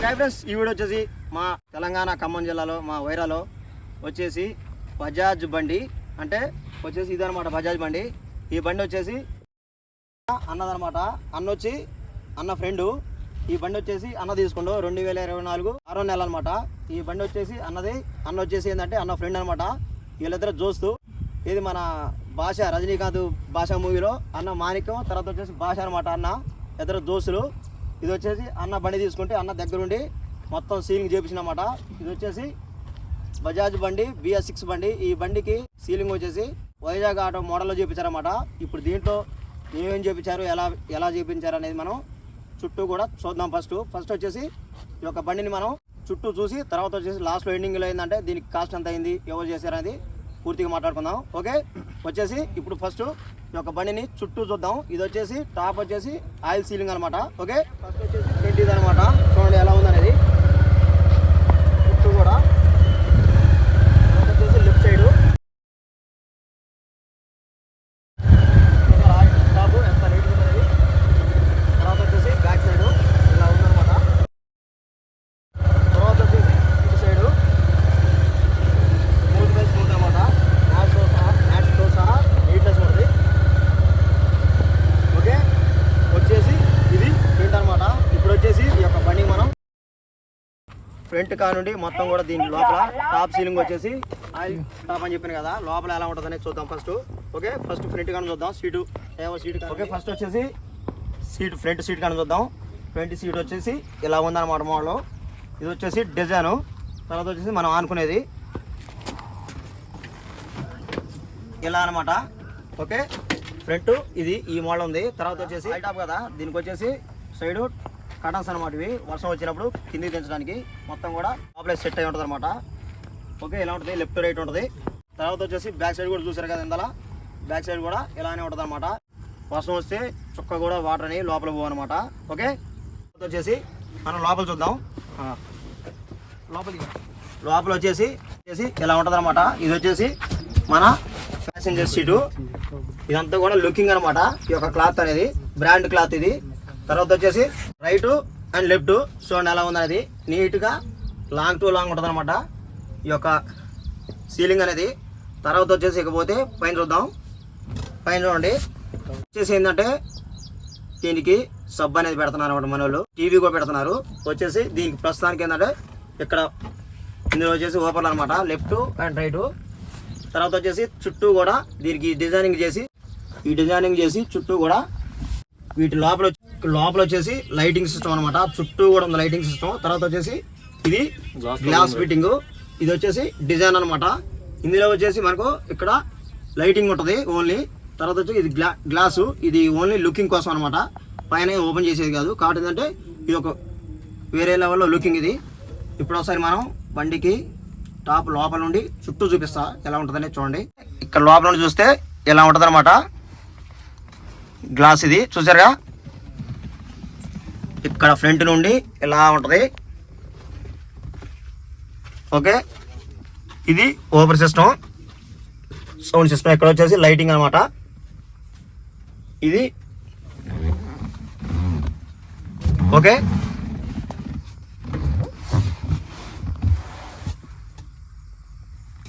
Friends ఈ video వచ్చేసి మా తెలంగాణ ఖమ్మం జిల్లాలో మా వైరాలో వచ్చేసి బజాజ్ బండి. అంటే వచ్చేసి ఇదనమాట బజాజ్ బండి. ఈ బండి వచ్చేసి అన్నదనమాట అన్న వచ్చి అన్న ఫ్రెండు. ఈ బండి వచ్చేసి అన్న తీసుకుండు రెండు వేల ఇరవై నాలుగు ఆరో నెల అనమాట ఈ బండి వచ్చేసి అన్నది అన్న వచ్చేసి ఏంటంటే అన్న ఫ్రెండ్ అనమాట వీళ్ళిద్దరు చూస్తూ ఇది మన భాష రజనీకాంత్ భాష మూవీలో అన్న మాణిక్యం తర్వాత వచ్చేసి భాష అనమాట అన్న ఇద్దరు దోస్తులు. ఇది వచ్చేసి అన్న బండి తీసుకుంటే అన్న దగ్గరుండి మొత్తం సీలింగ్ చేపించినమాట. ఇది వచ్చేసి బజాజ్ బండి బిఎస్ సిక్స్ బండి. ఈ బండికి సీలింగ్ వచ్చేసి వైజాగ్ ఆటో మోడల్లో చేపించారన్నమాట. ఇప్పుడు దీంట్లో ఏమేమి చేపించారు ఎలా ఎలా చేపించారు అనేది మనం చుట్టూ కూడా చూద్దాం ఫస్ట్. ఫస్ట్ వచ్చేసి ఈ యొక్క బండిని మనం చుట్టూ చూసి తర్వాత వచ్చేసి లాస్ట్లో ఎండింగ్లో ఏంటంటే దీనికి కాస్ట్ ఎంత అయింది ఎవరు చేశారనేది పూర్తిగా మాట్లాడుకుందాం. ఓకే? వచ్చేసి ఇప్పుడు ఫస్ట్ ఈ యొక్క బండిని చుట్టూ చూద్దాం. ఇది వచ్చేసి టాప్ వచ్చేసి ఆయిల్ సీలింగ్ అనమాట ఓకే? ఫస్ట్ వచ్చేసి ఇది అనమాట చూడండి ఎలా ఉందనేది చుట్టూ కూడా తర్వాత వచ్చేసి లెఫ్ట్ సైడ్ టాప్ ఎంత రేట్ ఉన్నది తర్వాత వచ్చేసి బ్యాక్ సైడ్ ఇలా ఉందన్నమాట తర్వాత వచ్చేసి ఇటు సైడ్ స్మూత్ బై స్మూత్ అనమాట మ్యాట్స్తో సహా మ్యాట్స్తో సహా నీట్నెస్ ఉంటుంది ఓకే వచ్చేసి ఇది ఫ్రంట్ అనమాట ఇప్పుడు వచ్చేసి ఈ యొక్క బండి మనం ఫ్రంట్ కా నుండి మొత్తం కూడా దీని లోపల టాప్ సీలింగ్ వచ్చేసి ఆయిల్ టాప్ అని చెప్పాను కదా లోపల ఎలా ఉంటుంది అనేది చూద్దాం ఫస్ట్ ఓకే ఫస్ట్ ఫ్రంట్ కానీ చూద్దాం. సీటు ఏమో సీట్ ఓకే ఫస్ట్ వచ్చేసి సీట్ ఫ్రంట్ సీట్ కానీ చూద్దాం. ఫ్రంట్ సీట్ వచ్చేసి ఇలా ఉందన్నమాట మోడల్ ఇది వచ్చేసి డిజైన్ తర్వాత వచ్చేసి మనం ఆనుకునేది. ఇలా అనమాట ఓకే ఫ్రంట్ ఇది ఈ మోడల్ ఉంది. తర్వాత వచ్చేసి టాప్ కదా దీనికి వచ్చేసి సైడ్ కటన్స్ అనమాట ఇవి. వర్షం వచ్చినప్పుడు కిందికి దించడానికి మొత్తం కూడా లోపల సెట్ అయి ఉంటుంది అనమాట ఓకే ఇలా ఉంటుంది? లెఫ్ట్ రైట్ ఉంటుంది. తర్వాత వచ్చేసి బ్యాక్ సైడ్ కూడా చూసారు కదా ఇందాల? బ్యాక్ సైడ్ కూడా ఇలానే ఉంటుంది అనమాట వర్షం వస్తే చుక్క కూడా వాటర్ అని లోపల పోవన్నమాట. ఓకే వచ్చేసి మనం లోపల చూద్దాం. లోపలి లోపల వచ్చేసి వచ్చేసి ఇలా ఉంటుంది అనమాట ఇది వచ్చేసి మన ప్యాసింజర్ సీటు ఇదంతా కూడా లుకింగ్ అనమాట ఈ యొక్క క్లాత్ అనేది బ్రాండ్ క్లాత్ ఇది. తర్వాత వచ్చేసి రైట్ అండ్ లెఫ్ట్. చూడండి ఎలా ఉంది అనేది నీట్గా లాంగ్ టు లాంగ్ ఉంటుంది అనమాట ఈ యొక్క సీలింగ్ అనేది. తర్వాత వచ్చేసి ఇకపోతే పైన చూద్దాం. పైన చూడండి. వచ్చేసి ఏంటంటే దీనికి సబ్ అనేది పెడుతున్నారు అనమాట మన వాళ్ళు టీవీ కూడా పెడుతున్నారు. వచ్చేసి దీనికి ప్రస్తుతానికి ఏంటంటే ఇక్కడ ఇందులో వచ్చేసి ఓపెన్ అనమాట లెఫ్ట్ అండ్ రైట్. తర్వాత వచ్చేసి చుట్టూ కూడా దీనికి డిజైనింగ్ చేసి ఈ డిజైనింగ్ చేసి చుట్టూ కూడా వీటి లోపల వచ్చి- లోపల వచ్చేసి లైటింగ్ సిస్టమ్ అనమాట చుట్టూ కూడా ఉంది లైటింగ్ సిస్టమ్ తర్వాత వచ్చేసి ఇది గ్లాస్ ఫిట్టింగ్ ఇది వచ్చేసి డిజైన్ అనమాట ఇందులో వచ్చేసి మనకు ఇక్కడ లైటింగ్ ఉంటుంది ఓన్లీ. తర్వాత వచ్చి ఇది గ్లా గ్లాసు. ఇది ఓన్లీ లుకింగ్ కోసం అనమాట పైన ఓపెన్ చేసేది కాదు. కాబట్టి ఏంటంటే ఇది ఒక వేరే లెవెల్లో లుకింగ్ ఇది. ఇప్పుడు ఒకసారి మనం బండికి టాప్ లోపల నుండి చుట్టూ చూపిస్తా. ఎలా ఉంటుందని చూడండి. ఇక్కడ లోపల నుండి చూస్తే ఎలా ఉంటుంది గ్లాస్ ఇది. చూసారుగా? ఇక్కడ ఫ్రంట్ నుండి ఇలా ఉంటుంది. ఓకే? ఇది ఓపెన్ సిస్టమ్ సౌండ్ సిస్టమ్ ఇక్కడ వచ్చేసి లైటింగ్ అనమాట ఇది. ఓకే?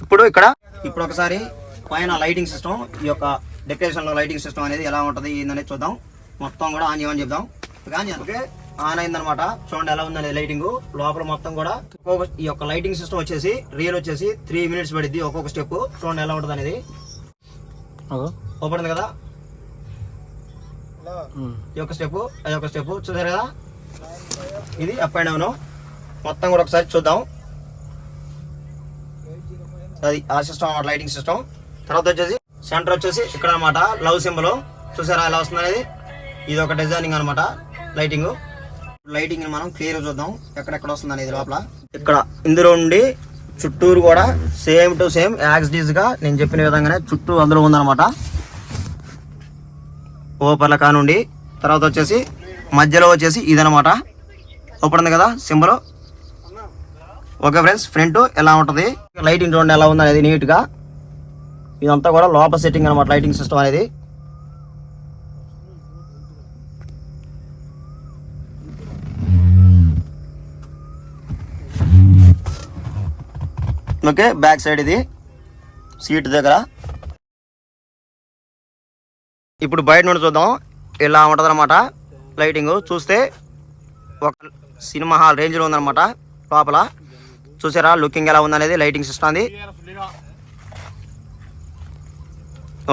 ఇప్పుడు ఇక్కడ ఇప్పుడు ఒకసారి పైన లైటింగ్ సిస్టమ్ ఈ యొక్క డెకరేషన్లో లైటింగ్ సిస్టమ్ అనేది ఎలా ఉంటది ఏందనేది చూద్దాం. మొత్తం కూడా ఆన్ చేయమని చెప్దాం. ఓకే, ఆన్ అయిందనమాట చూడండి ఎలా ఉందనేది లైటింగ్. లోపల మొత్తం కూడా ఈ యొక్క లైటింగ్ సిస్టమ్ వచ్చేసి రియల్ వచ్చేసి త్రీ మినిట్స్ పడిద్ది ఒక్కొక్క స్టెప్ చూడండి ఎలా ఉంటుంది అనేది. ఓపెన్ కదా? ఈ యొక్క స్టెప్ అది ఒక స్టెప్ చూసారు కదా? ఇది అప్ అండ్ డౌన్ మొత్తం కూడా ఒకసారి చూద్దాం. అది ఆ సిస్టమ్ అన్నమాట లైటింగ్ సిస్టమ్. తర్వాత వచ్చేసి సెంటర్ వచ్చేసి ఇక్కడ అన్నమాట లవ్ సింబల్. చూసారా ఎలా వస్తుంది అనేది? ఇది ఒక డిజైనింగ్ అనమాట లైటింగ్. లైటింగ్ మనం క్లియర్ చూద్దాం. ఎక్కడెక్కడ వస్తుంది అనేది లోపల. ఇక్కడ ఇందులో ఉండి చుట్టూరు కూడా సేమ్ టు సేమ్ యాక్సిడీస్గా నేను చెప్పిన విధంగానే చుట్టూ అందులో ఉందన్నమాట. ఓపర్ల కానుండి. తర్వాత వచ్చేసి మధ్యలో వచ్చేసి ఇదనమాట ఓపెన్ ఉంది కదా సింబల్. ఓకే ఫ్రెండ్స్ ఫ్రంట్ ఎలా ఉంటుంది? లైటింగ్ చూడండి ఎలా ఉంది అనేది నీట్గా. ఇదంతా కూడా లోపల సెట్టింగ్ అనమాట లైటింగ్ సిస్టమ్ అనేది. ఓకే బ్యాక్ సైడ్ ఇది. సీట్ దగ్గర. ఇప్పుడు బయట నుండి చూద్దాం. ఇలా ఉంటుంది అనమాట లైటింగ్ చూస్తే ఒక సినిమా హాల్ రేంజ్లో ఉందన్నమాట లోపల. చూసారా లుకింగ్ ఎలా ఉందనేది లైటింగ్ సిస్టమ్ అది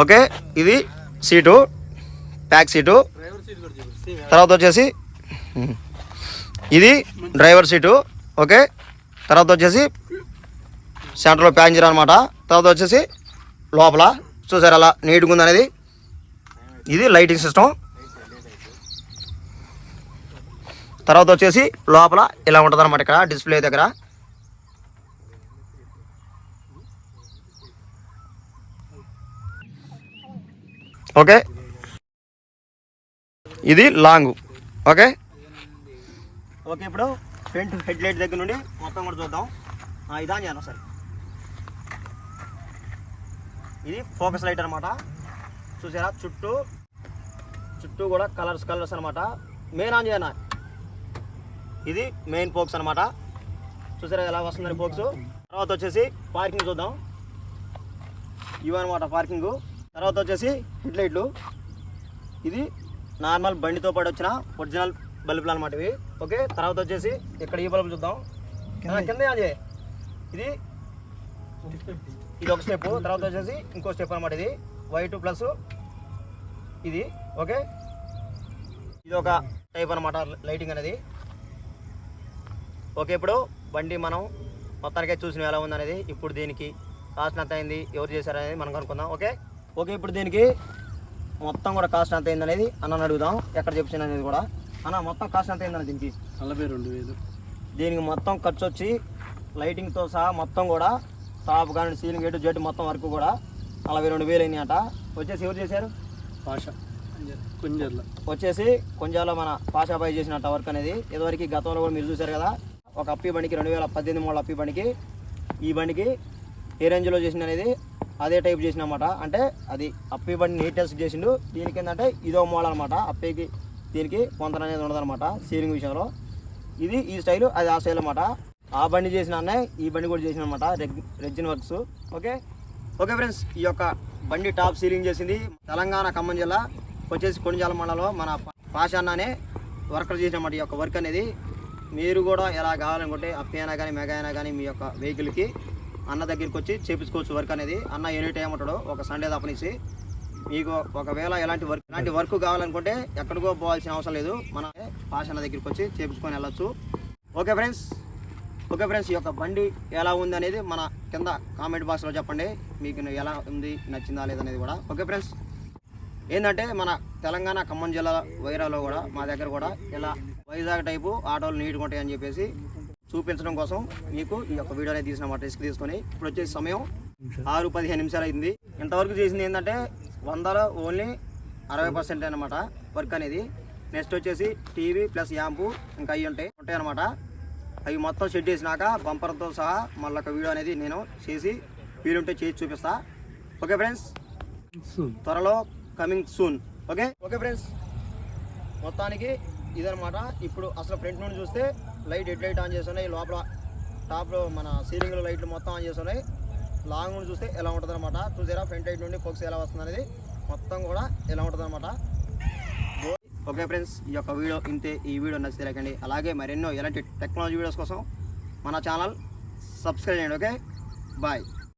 ఓకే ఇది సీటు. Back seat. తర్వాత వచ్చేసి ఇది డ్రైవర్ సీటు. ఓకే తర్వాత వచ్చేసి సెంటర్లో ప్యాసింజర్ అనమాట తర్వాత వచ్చేసి లోపల చూసారు అలా నీట్గా ఉందనేది. ఇది లైటింగ్ సిస్టమ్ తర్వాత వచ్చేసి లోపల ఇలా ఉంటుంది అనమాట ఇక్కడ డిస్ప్లే దగ్గర. ఓకే? ఇది లాంగ్ ఓకే? ఓకే ఇప్పుడు ఫ్రంట్ హెడ్ లైట్ దగ్గర నుండి మొత్తం కూడా చూద్దాం. ఆ, అని సరే ఇది ఫోకస్ లైట్ అనమాట చూసారా? చుట్టూ చుట్టూ కూడా కలర్స్ కలర్స్ అనమాట మెయిన్ ఆన్ చేయన? ఇది మెయిన్ ఫోక్స్ అనమాట చూసారా ఎలా వస్తుందని ఫోక్స్? తర్వాత వచ్చేసి పార్కింగ్ చూద్దాం. ఇవన్నమాట పార్కింగ్. తర్వాత వచ్చేసి హెడ్ లైట్లు ఇది నార్మల్ బండితో పాటు వచ్చిన ఒరిజినల్ బల్బులు అనమాట ఇవి. ఓకే? తర్వాత వచ్చేసి ఇక్కడ ఈ బల్బు చూద్దాం. కింద ఆన్ ఇది ఇది ఒక స్టెప్ తర్వాత వచ్చేసి ఇంకో స్టెప్ అనమాట ఇది. వైట్ ప్లస్ ఇది ఓకే? ఇది ఒక టైప్ అనమాట లైటింగ్ అనేది. ఓకే ఇప్పుడు బండి మనం మొత్తానికే చూసిన ఎలా ఉందనేది. ఇప్పుడు దీనికి కాస్ట్ ఎంత అయింది ఎవరు చేశారు అనేది మనం కనుక్కుందాం ఓకే? ఓకే ఇప్పుడు దీనికి మొత్తం కూడా కాస్ట్ ఎంత అయింది అనేది అన్నని అడుగుదాం. ఎక్కడ చెప్పాను అనేది కూడా. అన్న మొత్తం కాస్ట్ ఎంత అయిందన్న దీనికి? నలభై రెండు వేలు. దీనికి మొత్తం ఖర్చు వచ్చి లైటింగ్తో సహా మొత్తం కూడా టాప్ కానీ సీలింగ్ ఎటు జెట్ మొత్తం వరకు కూడా నలభై రెండు వేలు అయినాయట. వచ్చేసి ఎవరు చేశారు? భాష కుంజర్ల. వచ్చేసి కొంచెంలో మన పాషాబాయి చేసినట్టు వర్క్ అనేది. ఇదివరకు గతంలో కూడా మీరు చూశారు కదా ఒక అప్పి బండికి రెండు వేల పద్దెనిమిది మూడు అప్పి బండికి ఈ బండికి ఏ రేంజ్లో చేసింది అనేది అదే టైప్ చేసినమాట. అంటే అది అప్పి బండి నీట్నెస్ చేసిండు. దీనికి ఏంటంటే ఇదో మోడల్ అనమాట అప్పికి దీనికి పొంతన అనేది ఉండదన్నమాట సీలింగ్ విషయంలో. ఇది ఈ స్టైల్ అది ఆ స్టైల్ అనమాట ఆ బండి చేసిన అన్నయ్య ఈ బండి కూడా చేసిన అనమాట rexine works. Okay? Okay friends ఈ యొక్క బండి టాప్ సీలింగ్ చేసింది తెలంగాణ ఖమ్మం జిల్లా వచ్చేసి కొణిజాల మండలంలో మన పాషాన్ననే వర్క్ వర్కర్ చేసినమాట ఈ యొక్క వర్క్ అనేది. మీరు కూడా ఎలా కావాలనుకుంటే అప్పి అయినా కానీ మెగా అయినా కానీ మీ యొక్క వెహికల్కి అన్న దగ్గరికి వచ్చి చేపించుకోవచ్చు వర్క్ అనేది. అన్న ఎనీ టైం ఉంటాడు ఒక సండే తప్పనిసి మీకు ఒకవేళ ఎలాంటి వర్క్ ఎలాంటి వర్క్ కావాలనుకుంటే ఎక్కడికో పోవాల్సిన అవసరం లేదు. మన పాషన్న దగ్గరికి వచ్చి చేపించుకొని వెళ్ళొచ్చు. ఓకే ఫ్రెండ్స్ ఓకే ఫ్రెండ్స్ ఈ యొక్క బండి ఎలా ఉంది అనేది మన కింద కామెంట్ బాక్స్లో చెప్పండి. మీకు ఎలా ఉంది నచ్చిందా లేదనేది కూడా. ఓకే ఫ్రెండ్స్ ఏంటంటే మన తెలంగాణ ఖమ్మం జిల్లా వైరాలో కూడా మా దగ్గర కూడా ఇలా వైజాగ్ టైపు ఆటోలు నీట్గా ఉంటాయి అని చెప్పేసి చూపించడం కోసం మీకు ఈ యొక్క వీడియో అనేది తీసినమాట రిస్క్ తీసుకొని ఇప్పుడు వచ్చేసి సమయం ఆరు పదిహేను నిమిషాలు అయింది. ఇంతవరకు చేసింది ఏంటంటే వందలో ఓన్లీ అరవై పర్సెంట్ అనమాట వర్క్ అనేది. నెక్స్ట్ వచ్చేసి టీవీ ప్లస్ యాంపు ఇంకా అవి ఉంటాయి ఉంటాయి అనమాట అవి మొత్తం సెట్ చేసినాక బంపర్తో సహా మళ్ళీ ఒక వీడియో అనేది నేను చేసి వీలుంటే చేసి చూపిస్తా. ఓకే ఫ్రెండ్స్ త్వరలో coming soon okay okay friends మొత్తానికి ఇదనమాట ఇప్పుడు అసలు ఫ్రంట్ నుండి చూస్తే లైట్ హెడ్ లైట్ ఆన్ చేస్తున్నాయి. లోపల టాప్లో మన సీలింగ్లో లైట్లు మొత్తం ఆన్ చేస్తున్నాయి. లాంగ్ నుండి చూస్తే ఎలా ఉంటుంది అనమాట చూసారా? ఫ్రంట్ లైట్ నుండి ఫోక్స్ ఎలా వస్తుంది అనేది మొత్తం కూడా ఎలా ఉంటుంది అనమాట ఓకే ఫ్రెండ్స్ ఈ యొక్క వీడియో ఇంతే. ఈ వీడియో నచ్చితే లేకండి అలాగే మరెన్నో ఎలాంటి టెక్నాలజీ వీడియోస్ కోసం మన ఛానల్ సబ్స్క్రైబ్ చేయండి ఓకే? బాయ్.